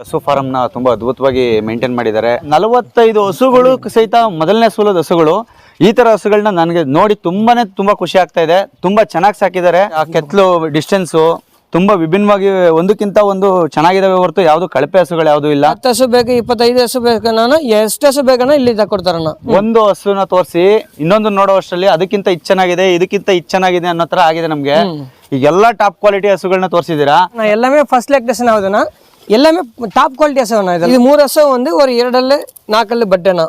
ಹಸು ಫಾರಂನ ತುಂಬಾ ಅದ್ಭುತವಾಗಿ ಮೇಂಟೈನ್ ಮಾಡಿದ್ದಾರೆ. ನಲವತ್ತೈದು ಹಸುಗಳು ಸಹಿತ ಮೊದಲನೇ ಸೂಲದ ಹಸುಗಳು. ಈ ತರ ಹಸುಗಳನ್ನ ನನಗೆ ನೋಡಿ ತುಂಬಾನೇ ತುಂಬಾ ಖುಷಿ ಆಗ್ತಾ ಇದೆ. ತುಂಬಾ ಚೆನ್ನಾಗಿ ಸಾಕಿದ್ದಾರೆ. ಆ ಕೆತ್ತಲು ಡಿಸ್ಟೆನ್ಸು ತುಂಬಾ ವಿಭಿನ್ನವಾಗಿ ಒಂದಕ್ಕಿಂತ ಒಂದು ಚೆನ್ನಾಗಿದಾವೆ ಹೊರತು ಯಾವ್ದು ಕಳಪೆ ಹಸುಗಳು ಯಾವ್ದು ಇಲ್ಲ. ಹತ್ತು ಹಸು ಬೇಕು ಇಪ್ಪತ್ತೈದು ಹಸು ಬೇಕು ನಾನು ಎಷ್ಟು ಹಸು ಬೇಕಣ್ಣ ಇಲ್ಲಿ ತಕೊಡ್ತಾರಣ್ಣ ಒಂದು ಹಸುನ ತೋರಿಸಿ ಇನ್ನೊಂದು ನೋಡೋ ಅಷ್ಟರಲ್ಲಿ ಅದಕ್ಕಿಂತ ಇದ್ ಚೆನ್ನಾಗಿದೆ ಇದಕ್ಕಿಂತ ಇದ್ ಚೆನ್ನಾಗಿದೆ ಅನ್ನೋ ತರ ಆಗಿದೆ ನಮ್ಗೆ. ಈಗ ಎಲ್ಲಾ ಟಾಪ್ ಕ್ವಾಲಿಟಿ ಹಸುಗಳನ್ನ ತೋರಿಸಿದೀರಾ ಎಲ್ಲವೇ ಫಸ್ಟ್ ಲೆಕ್ಟೇಷನ್ ಹೌದಣ್ಣ எல்லாமே ಟಾಪ್ குவாலிட்டி அசவனா இது இது ಮೂರು ಅಸವ வந்து ஒரு ಎರಡಲ್ಲಿ ನಾಲ್ಕಲ್ಲಿ ಬಟ್ಟೆನ.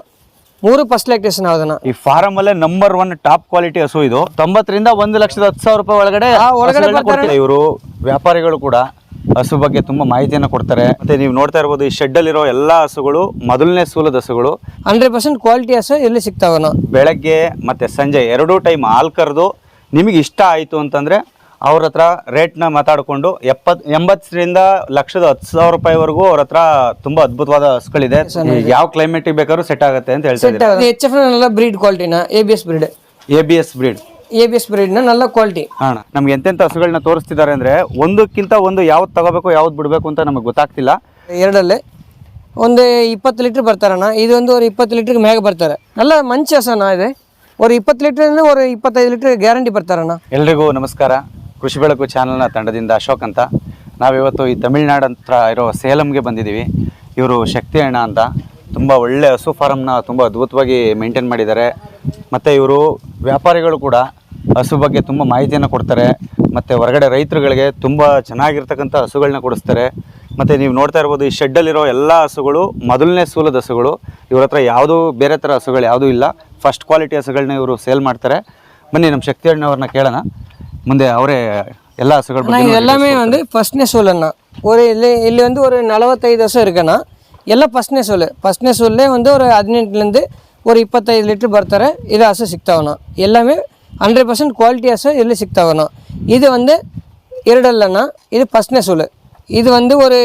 ಮೂರು ಫಸ್ಟ್ ಲ್ಯಾಕ್ಟೇಷನ್ ಆದನ ಈ ಫಾರಂ ಅಲ್ಲೇ ನಂಬರ್ ಒನ್ ಟಾಪ್ ಕ್ವಾಲಿಟಿ ಹಸು ಇದು. ತೊಂಬತ್ತರಿಂದ ಒಂದು ಲಕ್ಷದ ಹತ್ತು ಸಾವಿರ ರೂಪಾಯಿ ಒಳಗಡೆ ಆ, ಒಳಗಡೆ ಕೊಡ್ತಾರೆ ಇವರು. ವ್ಯಾಪಾರಿಗಳು ಕೂಡ ಹಸು ಬಗ್ಗೆ ತುಂಬಾ ಮಾಹಿತಿಯನ್ನು ಕೊಡ್ತಾರೆ. ಮತ್ತೆ ನೀವು ನೋಡ್ತಾ ಇರ್ಬೋದು ಈ ಶೆಡ್ ಅಲ್ಲಿರೋ ಎಲ್ಲಾ ಹಸುಗಳು ಮೊದಲನೇ ಸೂಲದ ಹಸುಗಳು. ಹಂಡ್ರೆಡ್ ಪರ್ಸೆಂಟ್ ಕ್ವಾಲಿಟಿ ಹಸು ಎಲ್ಲಿ ಸಿಗ್ತಾವನ ಬೆಳಗ್ಗೆ ಮತ್ತೆ ಸಂಜೆ ಎರಡು ಟೈಮ್ ಹಾಲು ಕರೆದು ನಿಮಗೆ ಇಷ್ಟ ಆಯ್ತು ಅಂತಂದ್ರೆ ಅವ್ರ ಹತ್ರ ರೇಟ್ನ ಮಾತಾಡಿಕೊಂಡು ಎಪ್ಪತ್ ಎಂಬತ್ತರಿಂದ ಲಕ್ಷದ ಹತ್ತು ಸಾವಿರ ರೂಪಾಯಿವರೆಗೂ ಅವ್ರ ಹತ್ರ ತುಂಬಾ ಅದ್ಭುತವಾದ ಹಸುಗಳಿದೆ. ಯಾವ ಕ್ಲೈಮೇಟಿಗೆ ಬೇಕಾದ್ರೂ ಸೆಟ್ ಆಗುತ್ತೆ ಅಂತ ಹೇಳ್ತಾರೆ H F breed A B S breed A breed A B quality ನಮ್ಗೆ ಎಂತೆಂಥ ಹಸುಗಳನ್ನ ತೋರಿಸ್ತಿದ್ದಾರೆ ಅಂದ್ರೆ ಒಂದಕ್ಕಿಂತ ಒಂದು ಯಾವ್ದು ತಗೋಬೇಕು ಯಾವ್ದು ಬಿಡಬೇಕು ಅಂತ ನಮಗೆ ಗೊತ್ತಾಗ್ತಿಲ್ಲ. ಎರಡಲ್ಲೇ. ಒಂದು ಇಪ್ಪತ್ತು ಲೀಟ್ರ್ ಬರ್ತಾರಣ್ಣ ಇದೊಂದು ಒಂದು ಇಪ್ಪತ್ತು ಲೀಟ್ರ್ ಮ್ಯಾಗ ಬರ್ತಾರೆ. ಎಲ್ಲ ಮಂಚ ಹಸನ ಇದೆ. ಒಂದು ಇಪ್ಪತ್ತು ಲೀಟ್ರಿಂದ ಒಂದು ಇಪ್ಪತ್ತೈದು ಲೀಟ್ರ್ ಗ್ಯಾರಂಟಿ ಬರ್ತಾರಣ್ಣ ಎಲ್ರಿಗೂ ನಮಸ್ಕಾರ. ಕೃಷಿ ಬೆಳಕು ಚಾನಲ್ನ ತಂಡದಿಂದ ಅಶೋಕ್ ಅಂತ. ನಾವಿವತ್ತು ಈ ತಮಿಳ್ನಾಡು ಹತ್ರ ಇರೋ ಸೇಲಂಗೆ ಬಂದಿದ್ದೀವಿ. ಇವರು ಶಕ್ತಿ ಅಣ್ಣ ಅಂತ. ತುಂಬ ಒಳ್ಳೆ ಹಸು ಫಾರಮ್ನ ತುಂಬ ಅದ್ಭುತವಾಗಿ ಮೇಂಟೈನ್ ಮಾಡಿದ್ದಾರೆ. ಮತ್ತು ಇವರು ವ್ಯಾಪಾರಿಗಳು ಕೂಡ ಹಸು ಬಗ್ಗೆ ತುಂಬ ಮಾಹಿತಿಯನ್ನು ಕೊಡ್ತಾರೆ. ಮತ್ತು ಹೊರಗಡೆ ರೈತರುಗಳಿಗೆ ತುಂಬ ಚೆನ್ನಾಗಿರ್ತಕ್ಕಂಥ ಹಸುಗಳನ್ನ ಕೊಡಿಸ್ತಾರೆ. ಮತ್ತು ನೀವು ನೋಡ್ತಾ ಇರ್ಬೋದು, ಈ ಶೆಡ್ಡಲ್ಲಿರೋ ಎಲ್ಲ ಹಸುಗಳು ಮೊದಲನೇ ಸೂಲದ ಹಸುಗಳು. ಇವ್ರ ಹತ್ರ ಯಾವುದೂ ಬೇರೆ ಥರ ಹಸುಗಳು ಯಾವುದೂ ಇಲ್ಲ. ಫಸ್ಟ್ ಕ್ವಾಲಿಟಿ ಹಸುಗಳನ್ನ ಇವರು ಸೇಲ್ ಮಾಡ್ತಾರೆ. ಬನ್ನಿ, ನಮ್ಮ ಶಕ್ತಿ ಅಣ್ಣವ್ರನ್ನ ಕೇಳೋಣ. ಮುಂದೆ ಅವರೇ ಎಲ್ಲ ಹಸುಗಳ ಬಗ್ಗೆ ನಾನು எல்லாமே வந்து ஃபர்ஸ்ட்னே சொல்லுண்ணா ஒரு ಇಲ್ಲಿ ಇಲ್ಲಿ வந்து ஒரு ನಲವತ್ತೈದು ಹಸು இருக்குಣ್ಣ ಎಲ್ಲ ಫಸ್ಟ್ನೇ ಸೋಲು ಫಸ್ಟ್ನೇ ಸೋಲೇ ಒಂದು ಅವ್ರು ಹದಿನೆಂಟರಿಂದ ஒரு ಇಪ್ಪತ್ತೈದು ಲೀಟ್ರ್ ಬರ್ತಾರೆ ಇದು ಹಸು ಸಿಗ್ತಾವಣ್ಣ ಎಲ್ಲಾಮೇ ಹಂಡ್ರೆಡ್ ಪರ್ಸೆಂಟ್ ಕ್ವಾಲಿಟಿ ಹಸು ಇಲ್ಲಿ ಸಿಗ್ತಾವಣ್ಣ ಇದು வந்து ಎರಡಲ್ಲಣ್ಣ ಇದು ಫಸ್ಟ್ನೇ ಸೋಲು ಇದು வந்து ஒரு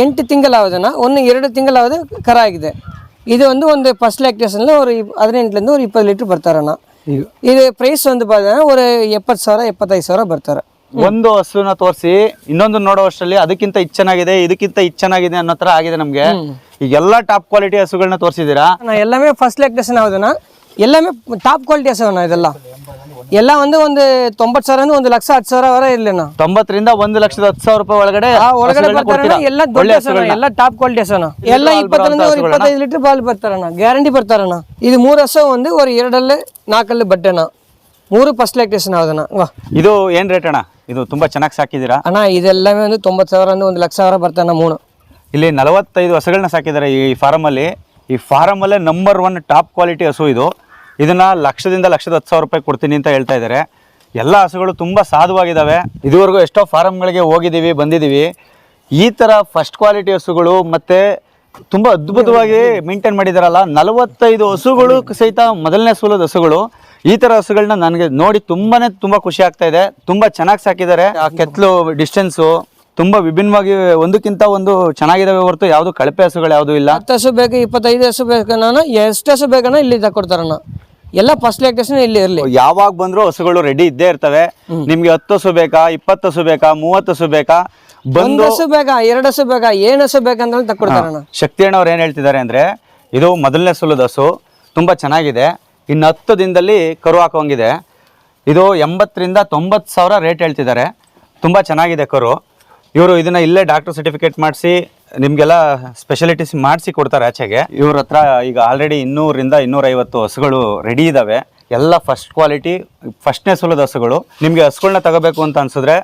ಎಂಟು ತಿಂಗಳಾವದಣ್ಣ ಒಂದು ಎರಡು ತಿಂಗಳಾவது ಕರ ಆಗಿದೆ ಇದು வந்து ಒಂದು ಫಸ್ಟ್ ಲ್ಯಾಕ್ಟೇಷನಲ್ಲಿ ஒரு ಹದಿನೆಂಟರಿಂದ ஒரு ಇಪ್ಪತ್ತು ಲೀಟ್ರ್ ಬರ್ತಾರಣ್ಣ ಇದು. ಪ್ರೈಸ್ ಒಂದು ಬಂದ್ರೆ ಒಂದು ಎಪ್ಪತ್ತು ಸಾವಿರ ಎಪ್ಪತ್ತೈದು ಸಾವಿರ ಬರ್ತಾರೆ. ಒಂದು ಹಸುನ ತೋರಿಸಿ ಇನ್ನೊಂದು ನೋಡೋ ಅಷ್ಟರಲ್ಲಿ ಅದಕ್ಕಿಂತ ಚೆನ್ನಾಗಿದೆ ಇದಕ್ಕಿಂತ ಚೆನ್ನಾಗಿದೆ ಅನ್ನೋ ತರ ಆಗಿದೆ ನಮ್ಗೆ. ಈಗ ಟಾಪ್ ಕ್ವಾಲಿಟಿ ಹಸುಗಳನ್ನ ತೋರಿಸಿದೀರಾ ಎಲ್ಲಾಮೇ ಫಸ್ಟ್ ಲೆಕ್ಟೇಷನ್ ಯಾವುದನ್ನ ಎಲ್ಲಾಮೇ ಟಾಪ್ ಕ್ವಾಲಿಟಿ ಹಸುವಣ್ಣ ಇದೆಲ್ಲ. ಎಲ್ಲ ಒಂದು ಒಂದು ತೊಂಬತ್ತು ಸಾವಿರ ಒಂದು ಲಕ್ಷ ಹತ್ತು ಸಾವಿರ ವರ ಇರ್ಲಿಣ್ಣ ತೊಂಬತ್ತರಿಂದ ಒಂದು ಲಕ್ಷದ ಹತ್ತು ಸಾವಿರ ರೂಪಾಯಿ ಒಳಗಡೆ ಒಳಗಡೆ ಬರ್ತಾರಣ್ಣ? ಎಲ್ಲ ದೊಡ್ಡ ಎಲ್ಲ ಟಾಪ್ ಕ್ವಾಲಿಟಿ ಹಸನ ಎಲ್ಲ ಇಪ್ಪತ್ತರಿಂದ ಒಂದು ಇಪ್ಪತ್ತೈದು ಲೀಟರ್ ಬಾಲ್ ಬರ್ತಾರಣ್ಣ ಗ್ಯಾರಂಟಿ ಬರ್ತಾರಣ್ಣ ಇದು ಮೂರು ಹಸ ಒಂದು ஒரு ಎರಡಲ್ಲಿ ನಾಲ್ಕಲ್ಲಿ ಬಟ್ಟೆಣ್ಣ ಮೂರು ಫಸ್ಟ್ ಲೆಕ್ಟೇಷನ್ ಅದನ್ನ ವಾ. ಇದು ಏನ್ ರೇಟ್ ಅಣ್ಣ? ಇದು ತುಂಬಾ ಚೆನ್ನಾಗಿ ಸಾಕಿದ್ದೀರಾ? ಅಣ್ಣ ಇದೆಲ್ಲವೇ ಒಂದು ತೊಂಬತ್ ಸಾವಿರ ಒಂದು ಒಂದು ಲಕ್ಷ ಸಾವಿರ ಬರ್ತಾನ ಮೂರು. ಇಲ್ಲಿ ನಲವತ್ತೈದು ಹಸುಗಳನ್ನ ಸಾಕಿದ್ದಾರೆ ಈ ಫಾರಮ್ ಅಲ್ಲಿ. ಈ ಫಾರಮ್ ಅಲ್ಲೇ ನಂಬರ್ ಒನ್ ಟಾಪ್ ಕ್ವಾಲಿಟಿ ಹಸು ಇದು. ಇದನ್ನ ಲಕ್ಷದಿಂದ ಲಕ್ಷದ ಹತ್ತು ಸಾವಿರ ರೂಪಾಯಿ ಕೊಡ್ತೀನಿ ಅಂತ ಹೇಳ್ತಾ ಇದ್ದಾರೆ. ಎಲ್ಲ ಹಸುಗಳು ತುಂಬ ಸಾಧುವಾಗಿದ್ದಾವೆ ಇದುವರೆಗೂ ಎಷ್ಟೋ ಫಾರಮ್ಗಳಿಗೆ ಹೋಗಿದ್ದೀವಿ ಬಂದಿದ್ದೀವಿ ಈ ಥರ ಫಸ್ಟ್ ಕ್ವಾಲಿಟಿ ಹಸುಗಳು ಮತ್ತೆ ತುಂಬಾ ಅದ್ಭುತವಾಗಿ ಮೇಂಟೈನ್ ಮಾಡಿದಾರಲ್ಲ. ನಲವತ್ತೈದು ಹಸುಗಳು ಸಹಿತ ಮೊದಲನೇ ಸೂಲದ ಹಸುಗಳು. ಈ ಥರ ಹಸುಗಳನ್ನ ನನಗೆ ನೋಡಿ ತುಂಬಾನೇ ತುಂಬಾ ಖುಷಿ ಆಗ್ತಾ ಇದೆ. ತುಂಬಾ ಚೆನ್ನಾಗಿ ಸಾಕಿದ್ದಾರೆ. ಆ ಕೆತ್ತಲು ಡಿಸ್ಟೆನ್ಸು ತುಂಬಾ ವಿಭಿನ್ನವಾಗಿ ಒಂದಕ್ಕಿಂತ ಒಂದು ಚೆನ್ನಾಗಿದಾವೆ ಹೊರತು ಯಾವುದು ಕಳಪೆ ಹಸುಗಳು ಯಾವುದು ಇಲ್ಲ. ಹತ್ತು ಹಸು ಬೇಕು, ಇಪ್ಪತ್ತೈದು ಹಸು ಬೇಕು ನಾನು, ಎಷ್ಟು ಹಸು ಬೇಕು ಇಲ್ಲಿ ತಕೊಡ್ತಾರಣ್ಣ. ಎಲ್ಲ ಫಸ್ಟ್ ಲೆಕ್ಟೇಷನ್ ಇಲ್ಲಿ ಇರಲಿ. ಯಾವಾಗ ಬಂದ್ರು ಹಸುಗಳು ರೆಡಿ ಇದ್ದೇ ಇರ್ತವೆ. ನಿಮ್ಗೆ ಹತ್ತು ಹಸು ಬೇಕಾ ಇಪ್ಪತ್ತು ಹಸು ಬೇಕಾ ಮೂವತ್ತು ಹಸು ಬೇಕಾ? ಬಂದು ಹಸು ಬೇಕಾ ಎರಡು ಹಸು ಬೇಕಾ ಏನ್ ಹಸು ಬೇಕಂತ ಶಕ್ತಿ ಅಣ್ಣವ್ರು ಏನ್ ಹೇಳ್ತಿದ್ದಾರೆ ಅಂದ್ರೆ ಇದು ಮೊದಲನೇ ಸುಲದ ಹಸು ತುಂಬಾ ಚೆನ್ನಾಗಿದೆ. ಇನ್ನು ಹತ್ತು ದಿನದಲ್ಲಿ ಕರು ಹಾಕೋಂಗಿದೆ ಇದು ಎಂಬತ್ತರಿಂದ ತೊಂಬತ್ತು ಸಾವಿರ ರೇಟ್ ಹೇಳ್ತಿದ್ದಾರೆ. ತುಂಬಾ ಚೆನ್ನಾಗಿದೆ ಕರು. ಇವರು ಇದನ್ನ ಇಲ್ಲೇ ಡಾಕ್ಟರ್ ಸರ್ಟಿಫಿಕೇಟ್ ಮಾಡಿಸಿ ನಿಮ್ಗೆಲ್ಲ ಸ್ಪೆಷಾಲಿಟೀಸ್ ಮಾಡಿಸಿ ಕೊಡ್ತಾರೆ ಆಚೆಗೆ. ಇವ್ರ ಹತ್ರ ಈಗ ಆಲ್ರೆಡಿ ಇನ್ನೂರಿಂದ ಇನ್ನೂರೈವತ್ತು ಹಸುಗಳು ರೆಡಿ ಇದ್ದಾವೆ ಎಲ್ಲ ಫಸ್ಟ್ ಕ್ವಾಲಿಟಿ ಫಸ್ಟ್ನೇ ಸುಲದ ಹಸುಗಳು. ನಿಮಗೆ ಹಸುಗಳನ್ನ ತಗೋಬೇಕು ಅಂತ ಅನ್ಸಿದ್ರೆ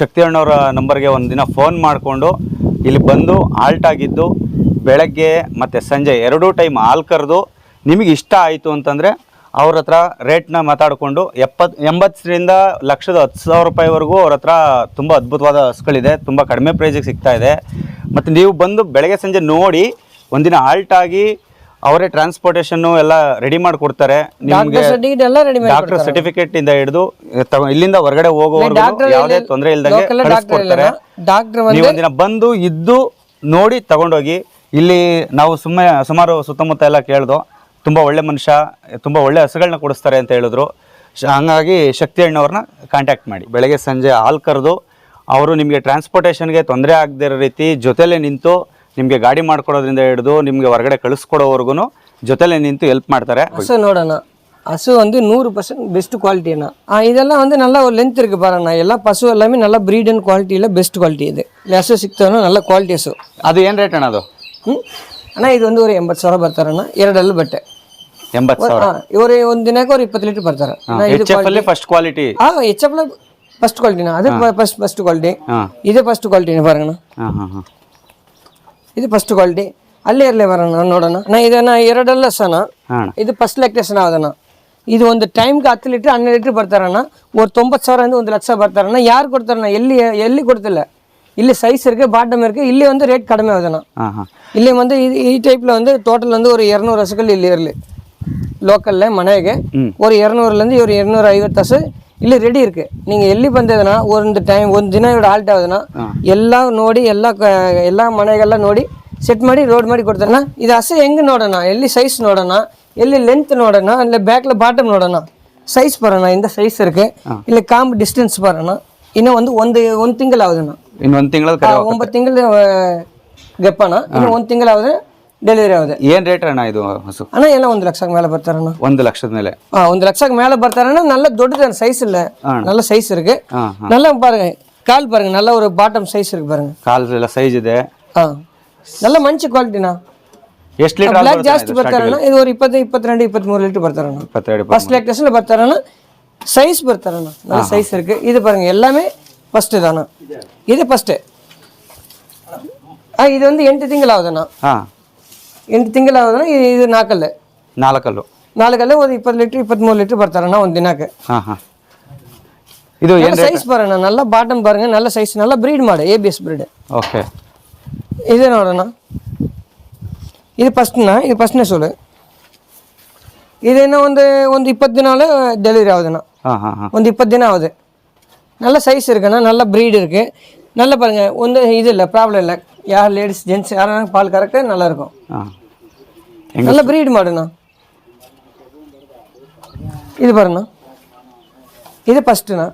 ಶಕ್ತಿ ಅಣ್ಣವರ ನಂಬರ್ಗೆ ಒಂದಿನ ಫೋನ್ ಮಾಡಿಕೊಂಡು ಇಲ್ಲಿ ಬಂದು ಆಲ್ಟ್ ಆಗಿದ್ದು ಬೆಳಗ್ಗೆ ಮತ್ತು ಸಂಜೆ ಎರಡೂ ಟೈಮ್ ಹಾಲು ಕರೆದು ನಿಮಗೆ ಇಷ್ಟ ಆಯಿತು ಅಂತಂದರೆ ಅವ್ರ ಹತ್ರ ರೇಟ್ನ ಮಾತಾಡಿಕೊಂಡು ಎಪ್ಪತ್ತು ಎಂಬತ್ತರಿಂದ ಲಕ್ಷದ ಹತ್ತು ಸಾವಿರ ರೂಪಾಯಿವರೆಗೂ ಅವ್ರ ಹತ್ರ ತುಂಬ ಅದ್ಭುತವಾದ ಹಸುಗಳಿದೆ. ತುಂಬ ಕಡಿಮೆ ಪ್ರೈಸಿಗೆ ಸಿಗ್ತಾ ಇದೆ. ಮತ್ತು ನೀವು ಬಂದು ಬೆಳಗ್ಗೆ ಸಂಜೆ ನೋಡಿ ಒಂದಿನ ಆಲ್ಟ್ ಆಗಿ ಅವರೇ ಟ್ರಾನ್ಸ್ಪೋರ್ಟೇಷನ್ ಎಲ್ಲ ರೆಡಿ ಮಾಡಿಕೊಡ್ತಾರೆ. ನಿಮಗೆ ಡಾಕ್ಟರ್ ಸರ್ಟಿಫಿಕೇಟ್ ಇಂದ ಹಿಡಿದು ಇಲ್ಲಿಂದ ಹೊರಗಡೆ ಹೋಗೋವರೆಗೂ ಯಾವುದೇ ತೊಂದರೆ ಇಲ್ದಂಗೆ ಕಳಿಸ್ಕೊಡ್ತಾರೆ. ನೀವು ಒಂದಿನ ಬಂದು ಇದ್ದು ನೋಡಿ ತಗೊಂಡೋಗಿ. ಇಲ್ಲಿ ನಾವು ಸುಮ್ಮನೆ ಸುಮಾರು ಸುತ್ತಮುತ್ತ ಎಲ್ಲ ಕೇಳಿದು ತುಂಬ ಒಳ್ಳೆ ಮನುಷ್ಯ ತುಂಬ ಒಳ್ಳೆ ಹಸುಗಳನ್ನ ಕೊಡಿಸ್ತಾರೆ ಅಂತ ಹೇಳಿದ್ರು. ಹಂಗಾಗಿ ಶಕ್ತಿ ಅಣ್ಣವ್ರನ್ನ ಕಾಂಟ್ಯಾಕ್ಟ್ ಮಾಡಿ. ಬೆಳಗ್ಗೆ ಸಂಜೆ ಹಾಲು ಕರೆದು ಅವರು ನಿಮಗೆ ಟ್ರಾನ್ಸ್ಪೋರ್ಟೇಷನ್ಗೆ ತೊಂದರೆ ಆಗದೇ ಇರೋ ರೀತಿ ಜೊತೆಲೇ ನಿಂತು ನಿಮಗೆ ಗಾಡಿ ಮಾಡ್ಕೊಡೋದ್ರಿಂದ ಹಿಡಿದು ನಿಮಗೆ ಹೊರಗಡೆ ಕಳಿಸ್ಕೊಡೋವರೆಗೂ ಜೊತೆಲೆ ನಿಂತು ಹೆಲ್ಪ್ ಮಾಡ್ತಾರೆ ಹಸು ನೋಡೋಣ ಹಸು வந்து நூறு பர்சன்ட் பெஸ்ட் குவாலிட்டிண்ணா ஆ இதெல்லாம் வந்து நல்லா ஒரு லென்த் இருக்குது பாருண்ணா எல்லா பசு எல்லாமே நல்ல ப்ரீட் அண்ட் குவாலிட்டியில் பெஸ்ட் குவாலிட்டி இது ಇಲ್ಲಿ ಹಸು ಸಿಗ್ತಾವಣ್ಣ நல்ல ಕ್ವಾಲಿಟಿ ಹಸು ಅದು ಏನು ರೇಟ್ ಅಣ್ಣ ಅದು ಹ್ಞೂ ಅಣ್ಣ ಇದು ಒಂದು ஒரு ಎಂಬತ್ತು ಸಾವಿರ ಬರ್ತಾರಣ್ಣ ಎರಡಲ್ಲೂ ಬಟ್ಟೆ ಎಂಬತ್ತು ಸಾವಿರ ಹಾಂ ಇವರು ಒಂದು ದಿನಕ್ಕೆ ಅವ್ರು ಇಪ್ಪತ್ತು ಲೀಟ್ರ್ ಬರ್ತಾರೆ ಎಚ್ ಎಫ್ ಅಲ್ಲಿ ಫಸ್ಟ್ ಕ್ವಾಲಿಟಿ ಹಾಂ ಎಚ್ ஃபர்ஸ்ட் குவாலிட்டிண்ணா அது ஃபர்ஸ்ட் ஃபர்ஸ்ட் குவாலிட்டி இது ஃபர்ஸ்ட் குவாலிட்டின்னு பாருங்கண்ணா ಇದು ಫಸ್ಟ್ ಕ್ವಾಲಿಟಿ ಅಲ್ಲೇ ಇರಲಿ ಬರೋಣ ನೋಡೋಣ ನಾ ಇದನ್ನ ಎರಡಲ್ಲ ಸಣ ಇದು ಫಸ್ಟ್ ಲೆಕ್ಟೇಷನ್ ಆಗೋದಣ್ಣ ಇದು ಒಂದು ಟೈಮ್ಗೆ ಹತ್ತು ಲೀಟ್ರ್ ಹನ್ನೆರಡು ಲೀಟ್ರ್ ಬರ್ತಾರಣ್ಣ ಒಂದು ತೊಂಬತ್ತು ಸಾವಿರ ಅಂದ್ರೆ ಒಂದು ಲಕ್ಷ ಬರ್ತಾರಣ್ಣ ಯಾರು ಕೊಡ್ತಾರಣ್ಣ ಎಲ್ಲಿ ಎಲ್ಲಿ ಕೊಡ್ತಿಲ್ಲ ಇಲ್ಲಿ சைஸ் இருக்கு பாட்டம் இருக்கு ಇಲ್ಲಿ வந்து ரேட் கடுமை ஆகுதுண்ணா ಇಲ್ಲಿ வந்து ಈ ಟೈಪ್ல வந்து ಟೋಟಲ್ வந்து ஒரு இரநூறு ಹಸುಗಳು ಇಲ್ಲಿ ಇರಲಿ ಲೋಕಲ್ಲೆ ಮನೆಗೆ ஒரு இரநೂறுலேருந்து ಇವ್ರು இரநೂರ ಐವತ್ತು ಹಸು இல்லை ரெடி இருக்குது நீங்கள் எள்ளி பந்ததுன்னா ஒரு டைம் ஒரு தினம் இவ்வளோ ஆல்ட் ஆகுதுன்னா எல்லாம் நோடி எல்லா எல்லா மனைகள்லாம் நோடி செட் ಮಾಡಿ ರೋಡ್ ಮಾಡಿ ಕೊಡ್ತಾರಣ ಇದು ಹಸೆ ಹೆಂಗೆ ನೋಡೋಣ ಎಲ್ಲಿ ಸೈಜ್ ನೋಡೋಣ ಎಲ್ಲಿ ಲೆಂತ್ ನೋಡೋಣ ಇಲ್ಲ ಬ್ಯಾಕ್ಲ ಬಾಟಮ್ ನೋಡೋಣ ಸೈಜ್ ಬರೋಣ ಇಂದ ಸೈಜ್ ಇರಕ್ಕೆ ಇಲ್ಲ ಕಾಂಬ್ ಡಿಸ್ಟೆನ್ಸ್ ಬರೋಣ ಇನ್ನೂ ಒಂದು ಒಂದು ಒಂದು ತಿಂಗಳು ಆಗೋದಣ್ಣ ಇನ್ನೊಂದು ತಿಂಗಳ ಒಂಬತ್ತು ತಿಂಗಳು ಗೆಪ್ಪಣ ಇನ್ನೂ ಒಂದು ತಿಂಗಳು ಆಗೋದು டெலிவரி ஆகுது. ஏன் ರೇಟ್ அண்ணா இது ಹಸು எல்லாம் ಎಲ್ಲ ಒಂದು மேலே ಮೇಲೆ ಬರ್ತಾರಣ್ಣ லட்சத்து மேலே. ಮೇಲೆ ஆ ಒಂದು லட்சக்கு மேலே பார்த்தாருன்னா நல்ல தொட்டு சைஸ் இல்லை. நல்ல சைஸ் இருக்கு. நல்லா பாருங்க. கால் பாருங்க நல்ல ஒரு பாட்டம் சைஸ் இருக்கு பாருங்க. கால் ಸೈಜ್ ಇದೆ ஆ. நல்ல மஞ்சு குவாலிட்டிண்ணா ಎಷ್ಟು ಲೀಟರ್ ಬ್ಲ್ಯಾಕ್ ಜಾಸ್ತಿ ಬರ್ತಾರಣ್ಣ ಇದು ஒரு ಇಪ್ಪತ್ತು ಇಪ್ಪತ್ತೆರಡು ಇಪ್ಪತ್ತ್ಮೂರು ಲೀಟ್ರ್ ಬರ್ತಾರಣ್ಣ ಇಪ್ಪತ್ತೆರಡು ஃபர்ஸ்ட் லேட்டஸ்ட்டில் ಬರ್ತಾರಣ್ಣ சைஸ் ಬರ್ತಾರಣ್ಣ நல்ல சைஸ் இருக்கு. இது பாருங்க எல்லாமே ஃபஸ்ட்டு தானா இது ஃபஸ்ட்டு ஆ இது வந்து எட்டு திங்கள் ஆகுதுண்ணா. ಎಂಟು ತಿಂಗಳು ಆಗುದಣ್ಣ ಇದು ಇದು ನಾಲ್ಕಲ್ಲೇ ನಾಲ್ಕಲ್ಲು ನಾಲ್ಕಲ್ಲೇ ಒಂದು ಇಪ್ಪತ್ತು ಲೀಟ್ರ್ ಇಪ್ಪತ್ತ್ಮೂರು ಲೀಟ್ರ್ ಬರ್ತಾರಣ್ಣ ಒಂದು ದಿನಕ್ಕೆ ಹಾಂ ಹಾಂ ಇದು ಏನು ಸೈಜ್ பாருங்க நல்ல பாட்டம் பாருங்க நல்ல சைஸ் நல்ல ப்ரீட் மாடு ஏபிஎஸ் ப்ரீடு ಓಕೆ இது ನೋಡೋಣ ಇದು ಫಸ್ಟ್ನ ಇದು ಫಸ್ಟ್ನೇ ಸೋಲು ಇದೇನೋ ಒಂದು ಒಂದು ಇಪ್ಪತ್ತು ದಿನ ಡೆಲಿವರಿ ஆகுதுண்ணா ಹಾಂ ಹಾಂ ಹಾಂ ಒಂದು ಇಪ್ಪತ್ತು ದಿನ ஆகுது நல்ல சைஸ் இருக்குண்ணா நல்ல ப்ரீட் இருக்கு நல்ல பாருங்க ಒಂದು இது இல்லை ப்ராப்ளம் இல்லை யார் லேடிஸ் ஜென்ட்ஸ் யாரும் பால் கறக்க நல்லா இருக்கும் ಹಾಂ நல்ல பிரீடு மாடுண்ணா இது பாருண்ணா இது ஃபஸ்ட்டுண்ணா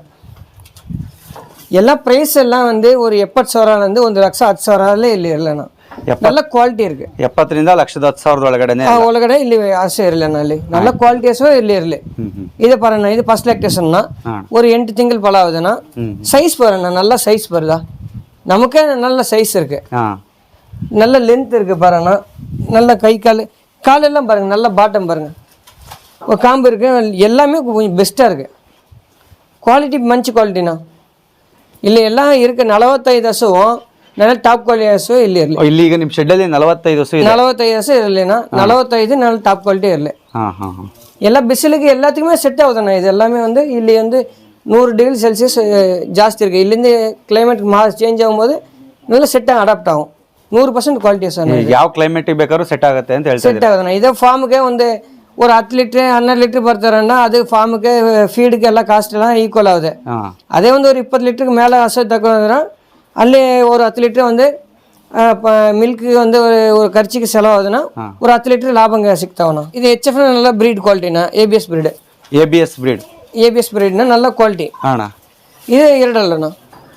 எல்லா ப்ரைஸ் எல்லாம் வந்து ஒரு ಎಪ್ಪತ್ತು ಸಾವಿರನಂದು ಒಂದು ಲಕ್ಷ ಹತ್ತು ಸಾವಿರಲ್ಲೇ ಇಲ್ಲಿ ಇರಲಣ್ಣ நல்ல ಕ್ವಾಲಿಟಿ ಇருக்கு ಎಪ್ಪತ್ತರಿಂದ ಲಕ್ಷದ ಹತ್ತು ಸಾವಿರದ ಒಳಗಡೆನೆ ಆ ಒಳಗಡೆ ಇಲ್ಲಿ ಆಸೆ ಇರಲಣ್ಣ ಅಲ್ಲಿ நல்ல ಕ್ವಾಲಿಟಿಯಸು ಇಲ್ಲಿ ಇರಲಿ ಇದು ಬರೋಣ ಇದು ಫಸ್ಟ್ ಲ್ಯಾಕ್ಟೇಷನ್ನ ஒரு ಎಂಟು ತಿಂಗಳು ಫಲ ಆಗುದಣ್ಣ சைஸ் ಬರೋಣ நல்ல சைஸ் ಬರಲ್ಲ நமக்கே நல்ல சைஸ் இருக்கு நல்ல லென்த் இருக்கு பாருண்ணா நல்ல கை கால் காலெல்லாம் பாருங்கள் நல்லா பாட்டம் பாருங்கள் காம்பு இருக்குது எல்லாமே கொஞ்சம் பெஸ்ட்டாக இருக்குது குவாலிட்டி மஞ்சு குவாலிட்டிண்ணா ಇಲ್ಲಿ ಎಲ್ಲ ಇರಕ್ಕೆ ನಲವತ್ತೈದು ಹಸುವು ನನಗೆ ಟಾಪ್ ಕ್ವಾಲಿಟಿ ಹಸು ಇಲ್ಲಿ ಇರಲಿ ಇಲ್ಲಿ ಈಗ ನಿಮ್ಮ ಶೆಡ್ಡಲ್ಲಿ ನಲವತ್ತೈದು ಹಸು ನಲವತ್ತೈದು ಹಸು ಇರಲಿನ ನಲವತ್ತೈದು ನನಗೆ ಟಾಪ್ ಕ್ವಾಲಿಟಿ ಇರಲಿ ಎಲ್ಲ ಬಿಸಿಲಿಗೆ ಎಲ್ಲದಕ್ಕೂ ಸೆಟ್ ಆಗುದಣ್ಣ ಇದು ಎಲ್ಲಾಮೇ ಒಂದು ಇಲ್ಲಿ ಒಂದು நூறு டிகிரி செல்சியஸ் ஜாஸ்தி இருக்குது இங்கேருந்து கிளைமேட் மா சேஞ்ச் ஆகும்போது நல்லா செட்டாக அடாப்ட் ஆகும் ನೂರು ಪರ್ಸೆಂಟ್ ಕ್ವಾಲಿಟಿ ಸರ್ ಯಾವ ಕ್ಲೈಮೇಟ್ ಬೇಕಾದ್ರೂ ಸೆಟ್ ಆಗುತ್ತೆ ಅಂತ ಹೇಳಿ ಸೆಟ್ ಆಗೋದಣ್ಣ ಇದೇ ಫಾರ್ಮ್ಗೆ ಒಂದು ಹತ್ತು ಲೀಟ್ರ್ ಹನ್ನೆರಡು ಲೀಟ್ರ್ ಬರ್ತಾರಣ್ಣ ಅದು ಫಾರ್ಮ್ಗೆ ಫೀಡ್ಗೆಲ್ಲ ಕಾಸ್ಟ್ ಎಲ್ಲ ಈಕ್ವಲ್ ಆಗುತ್ತೆ. ಅದೇ ಒಂದು ಅವ್ರು ಇಪ್ಪತ್ತು ಲೀಟ್ರಿಗೆ ಮೇಲೆ ಹಸು ತಗೊಂಡ್ರೆ ಅಲ್ಲಿ ಅವ್ರು ಹತ್ತು ಲೀಟ್ರ್ ಒಂದು மில்க்கு ಒಂದು ஒரு ஒரு கறிச்சிக்கு செலவாகுதுன்னா ಹತ್ತು ಲೀಟರ್ ಲಾಭಂಗ ಸಿಗ್ತಾವನ ಇದು ಎಚ್ ಎಫ್ ನೆಲ್ಲ breed ಕ್ವಾಲಿಟಿನ A B S breed A B S breed A B S ಬ್ರೀಡ್ನ ನಲ್ಲ ಕ್ವಾಲಿಟಿ ಅಣ್ಣ ಇದು ಎರಡಲ್ಲಣ್ಣ.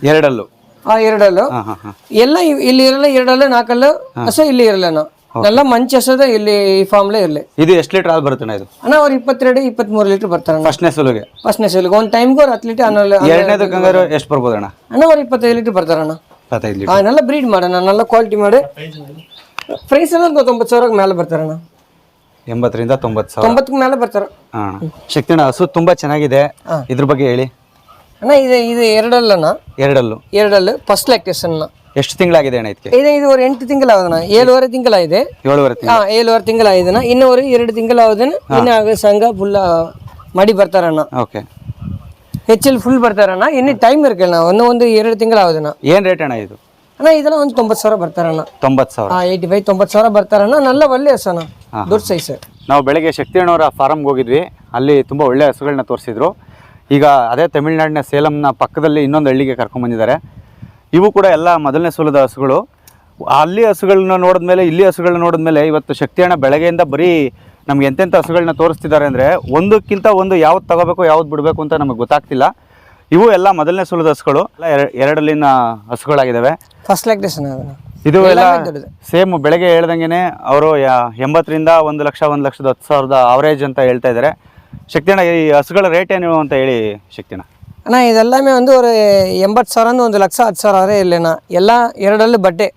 ಎರಡಲ್ಲೂ. ಎರಡಲ್ಲು? ಎಲ್ಲ ಇಲ್ಲಿ ಇರಲ್ಲ ಎರಡಲ್ಲ ನಾಲ್ಕಲ್ಲು? ಹಸ ಇಲ್ಲಿ ಇರಲ್ಲ ಎಲ್ಲ ಮಂಚ ಹಸದ ಇಲ್ಲಿ ಈ ಫಾರ್ಮ್ಲೆ ಇರಲಿ. ಇದು ಎಷ್ಟು ಲೀಟರ್ ಹಾಲು ಬರುತ್ತೆ ಇದು? ಅಣ್ಣ ಅವ್ರು ಇಪ್ಪತ್ತೆರಡು ಇಪ್ಪತ್ಮೂರು ಲೀಟರ್ ಬರ್ತಾರೆ ಫಸ್ಟ್ನೇ ಸಲುಗೆ ಫಸ್ಟ್ನೇ ಸಲುಗೆ ಒಂದು ಟೈಮ್ಗೆ ಅವ್ರು ಹತ್ತು ಲೀಟರ್ ಹನ್ನೊಂದು ಎರಡನೇದು ಎಷ್ಟು ಬರ್ಬೋದು ಅಣ್ಣ ಅಣ್ಣ ಅವ್ರು ಇಪ್ಪತ್ತೈದು ಲೀಟರ್ ಬರ್ತಾರಣ್ಣ 25 ಲೀಟರ್. ಬ್ರೀಡ್ ಮಾಡೋಣ ನಲ್ಲ ಕ್ವಾಲಿಟಿ ಮಾಡಿ. ಪ್ರೈಸ್ ಎಲ್ಲ ತೊಂಬತ್ತು ಸಾವಿರಕ್ಕೆ ಮೇಲೆ ಬರ್ತಾರಣ್ಣ ಎಂಬತ್ತರಿಂದ ತೊಂಬತ್ತು ಸಾವಿರ. ತೊಂಬತ್ತಕ್ಕೆ ಮೇಲೆ ಬರ್ತಾರೆ. ಅಣ್ಣ ಹಸು ತುಂಬಾ ಚೆನ್ನಾಗಿದೆ. ಇದ್ರ ಬಗ್ಗೆ ಹೇಳಿ. ಅಣ್ಣ ಇದು ಇದು ಎರಡಲ್ಲಣ್ಣ? ಎರಡಲ್ಲೂ. ಎರಡಲ್ಲೂ. ಫಸ್ಟ್ ಲ್ಯಾಕ್ಟೇಷನ್ ಎಷ್ಟು ತಿಂಗಳಾಗಿದೆ ಅಣ್ಣ ಇದಕ್ಕೆ? ಇದು ಇದುವರೆ ಎಂಟು ತಿಂಗಳಾವದಣ ಏಳುವರೆ ತಿಂಗಳಾಗಿದೆ. ಏಳುವರೆ ಹಾಂ ಹಾ ಏಳುವರೆ ತಿಂಗಳಾಯಿದಣ ಇನ್ನೂವರೆ ಎರಡು ತಿಂಗಳಾವದನ ಇನ್ನು ಆಗ ಸಂಘ ಫುಲ್ ಮಾಡಿ ಬರ್ತಾರಣ್ಣ. ಓಕೆ. ಹೆಚ್ಚಲ್ಲಿ ಫುಲ್ ಬರ್ತಾರಣ್ಣ. ಇನ್ನು ಟೈಮ್ ಇರ್ಕಲ್ಲ ಒಂದು ಒಂದು ಎರಡು ತಿಂಗಳಾವದಣ ಏನು ರೇಟ್ ಅಣ್ಣ ಇದು? ಅಣ್ಣ ಇದೆಲ್ಲ ಒಂದು ತೊಂಬತ್ತು ಸಾವಿರ ಬರ್ತಾರಣ್ಣ. ತೊಂಬತ್ತು ಸಾವಿರ. ಏಯ್ಟಿ ಫೈವ್ ತೊಂಬತ್ತು ಸಾವಿರ ಬರ್ತಾರಣ್ಣ. ನಲ್ಲ ಒಳ್ಳೆಯ ಹಸಣ್ಣ ದೊಡ್ಡ ಸೈಸ್ ನಾವು ಬೆಳಗ್ಗೆ ಶಕ್ತಿಯಣ್ಣವರ ಫಾರಮ್ಗೆ ಹೋಗಿದ್ವಿ. ಅಲ್ಲಿ ತುಂಬ ಒಳ್ಳೆಯ ಹಸುಗಳನ್ನ ತೋರಿಸಿದ್ರು. ಈಗ ಅದೇ ತಮಿಳ್ನಾಡಿನ ಸೇಲಂನ ಪಕ್ಕದಲ್ಲಿ ಇನ್ನೊಂದು ಹಳ್ಳಿಗೆ ಕರ್ಕೊಂಡ್ಬಂದಿದ್ದಾರೆ ಇವು ಕೂಡ ಎಲ್ಲ ಮೊದಲನೇ ಸೋಲದ ಹಸುಗಳು. ಅಲ್ಲಿ ಹಸುಗಳನ್ನ ನೋಡಿದ್ಮೇಲೆ ಇಲ್ಲಿ ಹಸುಗಳನ್ನ ನೋಡಿದ್ಮೇಲೆ ಇವತ್ತು ಶಕ್ತಿ ಅಣ್ಣ ಬೆಳಗ್ಗೆಯಿಂದ ಬರೀ ನಮ್ಗೆ ಎಂತೆಂಥ ಹಸುಗಳನ್ನ ತೋರಿಸ್ತಿದ್ದಾರೆ ಅಂದರೆ ಒಂದಕ್ಕಿಂತ ಒಂದು ಯಾವ್ದು ತಗೋಬೇಕು ಯಾವ್ದು ಬಿಡಬೇಕು ಅಂತ ನಮಗೆ ಗೊತ್ತಾಗ್ತಿಲ್ಲ. ಇವು ಎಲ್ಲ ಮೊದಲನೇ ಸೋಲದ ಹಸುಗಳು. ಎಲ್ಲ ಎರಡಲ್ಲಿನ ಹಸುಗಳಾಗಿದ್ದಾವೆ. ಫಸ್ಟ್ ಲ್ಯಾಕ್ಟೇಷನ್ ಇದು ಎಲ್ಲ ಸೇಮ್ ಬೆಳಗ್ಗೆ ಹೇಳ್ದಂಗೆ ಅವರು ಎಂಬತ್ತರಿಂದ ಒಂದು ಲಕ್ಷ ಒಂದು ಲಕ್ಷದ ಹತ್ತು ಸಾವಿರದ ಅವರೇಜ್ ಅಂತ ಹೇಳ್ತಾ ಇದ್ದಾರೆ. ಶಕ್ತಿಯಣ್ಣ ಈ ಹಸುಗಳ ರೇಟ್ ಏನು ಅಂತ ಹೇಳಿ ಶಕ್ತಿಯಣ್ಣ ಅಣ್ಣ ಇದೆಲ್ಲಾಮೇ ಒಂದು ஒரு ಎಂಬತ್ತು ಸಾವಿರ ಒಂದು ಲಕ್ಷ, ಹತ್ತು ಸಾವಿರ ಆದರೆ ಇಲ್ಲಣ್ಣ ಎಲ್ಲ ಎರಡಲ್ಲೂ ಬಡ್ಡೆ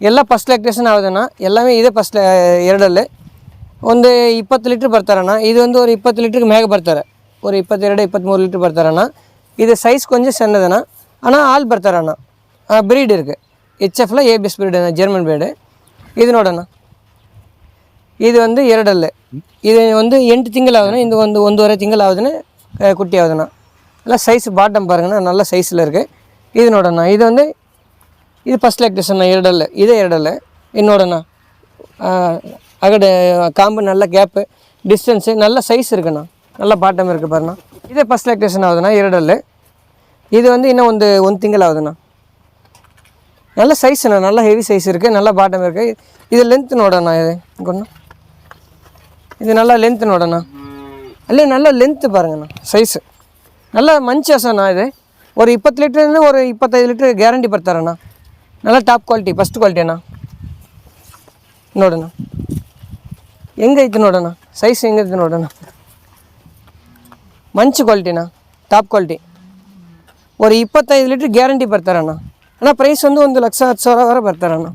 ಎಲ್ಲ ಫಸ್ಟ್ ಲೆಕ್ಟೇಷನ್ ಆಗೋದಣ್ಣ ಎಲ್ಲವೇ ಇದೆ ಫಸ್ಟ್ ಎರಡಲ್ಲೇ ಒಂದು ಇಪ್ಪತ್ತು ಲೀಟ್ರ್ ಬರ್ತಾರಣ್ಣ ಇದು ಒಂದು ಅವ್ರು ಇಪ್ಪತ್ತು ಲೀಟ್ರಿಗೆ ಮ್ಯಾಗ ಬರ್ತಾರೆ. ಅವ್ರು ಇಪ್ಪತ್ತೆರಡು ಇಪ್ಪತ್ತ್ಮೂರು ಲೀಟ್ರ್ ಬರ್ತಾರಣ್ಣ ಇದು ಸೈಜ್ ಕೊಂಚ ಸಣ್ಣದಣ್ಣ ಅಣ್ಣ. ಹಾಲು ಬರ್ತಾರಣ್ಣ ಬ್ರೀಡ್ ಇರ್ಗೆ. ಎಚ್ பர்த்தாரண்ணா பிரீடு இருக்குது ஹெச்எஃப்ல ஏபிஎஸ் பிரீடுண்ணா ಜರ್ಮನ್ ಬ್ರೀಡ್ ಇದು ನೋಡೋಣ இது வந்து இரடல் இது வந்து எட்டு திங்கள் ஆகுதுன்னா இந்த வந்து ஒன்று வரை திங்கள் ஆகுதுன்னு குட்டி ஆகுதுண்ணா நல்லா சைஸ் பாட்டம் பாருங்கன்னா நல்ல சைஸில் இருக்குது இதனோடண்ணா இது வந்து இது ஃபஸ்ட் லேக்டேஷன் இரடல் இதே இரடல் என்னோடண்ணா அகடு காம்பு நல்ல கேப்பு டிஸ்டன்ஸு நல்ல சைஸ் இருக்குண்ணா. நல்ல பாட்டம் இருக்குது பாருண்ணா. இதே ஃபஸ்ட் லேக்டேஷன் ஆகுதுண்ணா இரடல் இது வந்து இன்னும் வந்து ஒன் திங்கள் ஆகுதுண்ணா. நல்ல சைஸ்ண்ணா நல்ல ஹெவி சைஸ் இருக்குது நல்ல பாட்டம் இருக்குது இது லென்த்துனோடண்ணா இது. கொண்டு ಇದು நல்ல லென்த் ನೋಡೋಣ ಅಲ್ಲೇ நல்ல லென்த் பாருங்கண்ணா ಸೈಜ್ நல்ல ಮಂಚಿ ಹಸಣ್ಣ ಇದು ஒரு ಇಪ್ಪತ್ತು ಲೀಟ್ರಿಂದ ஒரு ಇಪ್ಪತ್ತೈದು ಲೀಟ್ರ್ ಗ್ಯಾರಂಟಿ ಬರ್ತಾರಣ್ಣ நல்ல ಟಾಪ್ ಕ್ವಾಲಿಟಿ ಫಸ್ಟ್ ಕ್ವಾಲಿಟಿ ಅಣ್ಣ ನೋಡೋಣ ಹೆಂಗೈತೆ ನೋಡೋಣ ಸೈಜ್ ಹೆಂಗೈತೆ ನೋಡೋಣ ಮಂಚು ಕ್ವಾಲಿಟಿನಾ ಟಾಪ್ ಕ್ವಾಲಿಟಿ ஒரு ಇಪ್ಪತ್ತೈದು ಲೀಟ್ರ್ ಗ್ಯಾರಂಟಿ ಬರ್ತಾರಣ್ಣ ಅಣ್ಣ ಪ್ರೈಸ್ ಒಂದು ಒಂದು ಲಕ್ಷ ಹತ್ತು ಸಾವಿರ ವರೆ ಬರ್ತಾರಣ್ಣ